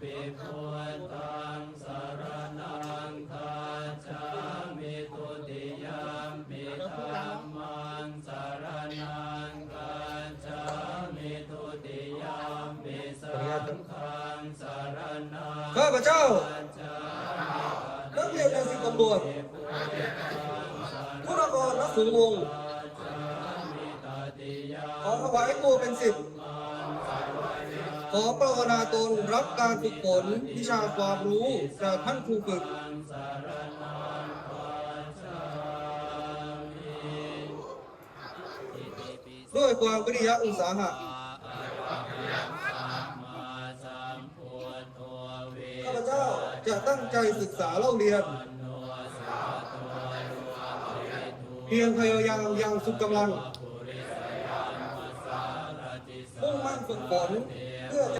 ปิพุทธังสารนังคาจามิตุติยามปิธัมมังสารนังคาจามิตุติยามปิสังฆังสารนังข้าพเจ้าคาจานักเรียนในสิบตำรวจผู้นกรและสูงวงขอถวายตัวเป็นสิทธิ์ ขอปรารถนาตนรับการฝึกฝนวิชาความรู้จากท่านครูฝึกด้วยความวิริยะอุตสาหะข้าพเจ้าจะตั้งใจศึกษาเล่าเรียน เพียงพยายามอย่างสุดกำลัง Vancouver.